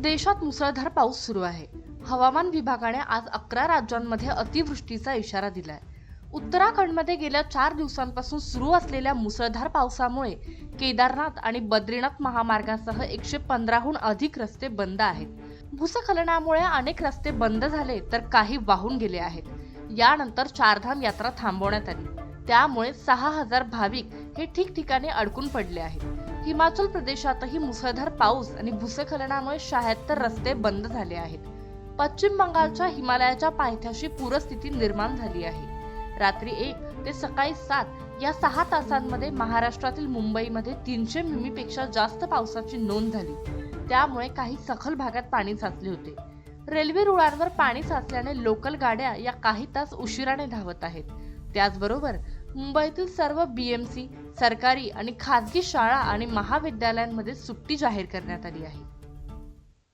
देशात मुसळधार पाऊस सुरू आहे. हवामान विभागाने आज अकरा राज्यांमध्ये अतिवृष्टीचा इशारा दिलाय. उत्तराखंडमध्ये गेल्या चार दिवसांपासून सुरू असलेल्या मुसळधार पावसामुळे केदारनाथ आणि बद्रीनाथ महामार्गासह एकशे पंधराहून अधिक रस्ते बंद आहेत. भूस्खलनामुळे अनेक रस्ते बंद झाले तर काही वाहून गेले आहेत. यानंतर चारधाम यात्रा थांबवण्यात आली. त्यामुळे सहा हजार भाविक हे ठिकठिकाणी अडकून पडले आहेत. हिमाचल प्रदेशातही मुसळधार पाऊस आणि भूसखलनामुळे शहात्तर रस्ते बंद झाले आहेत. पश्चिम बंगालच्या हिमालयाच्या पायथ्याशी पूरस्थिती निर्माण झाली आहे. रात्री एक ते सकाळी सात या सहा तासांमध्ये महाराष्ट्रातील मुंबईमध्ये तीनशे मिमीपेक्षा जास्त पावसाची नोंद झाली. त्यामुळे काही सखल भागात पाणी साचले होते. रेल्वे रुळांवर पाणी साचल्याने लोकल गाड्या या काही तास उशिराने धावत आहेत. त्याचबरोबर मुंबईतील सर्व बीएमसी सरकारी आणि खाजगी शाळा आणि महाविद्यालयांमध्ये सुट्टी जाहीर करण्यात आली आहे.